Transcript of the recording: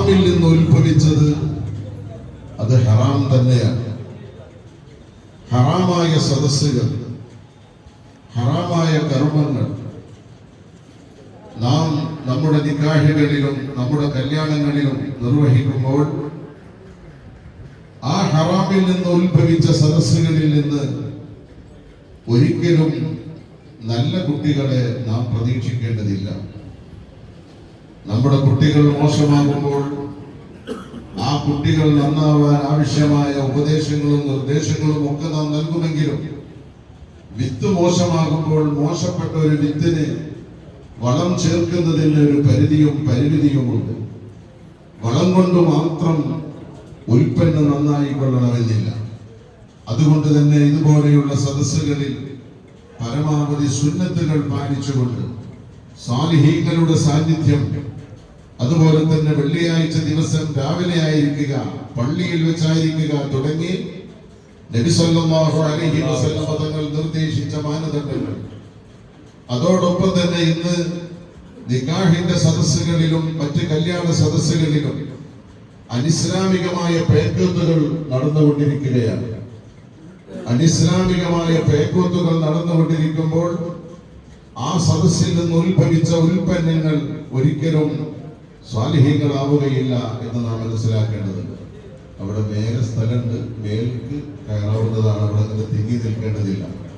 ഹറാമിൽ നിന്ന് ഉത്ഭവിച്ചത് അത് ഹറാം തന്നെയാണ്. ഹറാമായ സദസ്സുകൾ ഹറാമായ കർമ്മങ്ങൾ നാം നമ്മുടെ നിക്കാഹികളിലും നമ്മുടെ കല്യാണങ്ങളിലും നിർവഹിക്കുമ്പോൾ ആ ഹറാമിൽ നിന്ന് ഉത്ഭവിച്ച സദസ്സുകളിൽ നിന്ന് ഒരിക്കലും നല്ല കുട്ടികളെ നാം പ്രതീക്ഷിക്കേണ്ടതില്ല. നമ്മുടെ കുട്ടികൾ മോശമാകുമ്പോൾ ആ കുട്ടികൾ നന്നാവാൻ ആവശ്യമായ ഉപദേശങ്ങളും നിർദ്ദേശങ്ങളും ഒക്കെ നാം നൽകുമെങ്കിലും വിത്ത് മോശമാകുമ്പോൾ മോശപ്പെട്ട ഒരു വിത്തിന് വളം ചേർക്കുന്നതിന് ഒരു പരിധിയും പരിമിതിയുമുണ്ട്. വളം കൊണ്ട് മാത്രം ഉൽപ്പന്നം നന്നായി കൊള്ളണമെന്നില്ല. അതുകൊണ്ട് തന്നെ ഇതുപോലെയുള്ള സദസ്സുകളിൽ പരമാവധി സുന്നത്തുകൾ പാലിച്ചുകൊണ്ട് സാലിഹീകളുടെ സാന്നിധ്യം അതുപോലെ തന്നെ വെള്ളിയാഴ്ച ദിവസം രാവിലെ ആയിരിക്കുക പള്ളിയിൽ വെച്ചായിരിക്കുക തുടങ്ങി തങ്ങൾ നിർദ്ദേശിച്ച മാനദണ്ഡങ്ങൾ. അതോടൊപ്പം തന്നെ ഇന്ന് നിഗാഹിന്റെ സദസ്സുകളിലും മറ്റ് കല്യാണ സദസ്സുകളിലും അനിസ്ലാമികമായ പേക്കൂത്തുകൾ നടന്നുകൊണ്ടിരിക്കുകയാണ്. അനിസ്ലാമികമായ പേക്കൂത്തുകൾ നടന്നുകൊണ്ടിരിക്കുമ്പോൾ ആ സദസ്സിൽ നിന്ന് ഉത്ഭവിച്ച ഉൽപ്പന്നങ്ങൾ ഒരിക്കലും സ്വാലിഹ്യങ്ങളാവുകയില്ല എന്ന് നാം മനസ്സിലാക്കേണ്ടതുണ്ട്. അവിടെ മേലെ സ്ഥലമുണ്ട് മേൽക്ക് കയറാവുന്നതാണ് അവിടെ തിങ്ങി നിൽക്കേണ്ടതില്ല.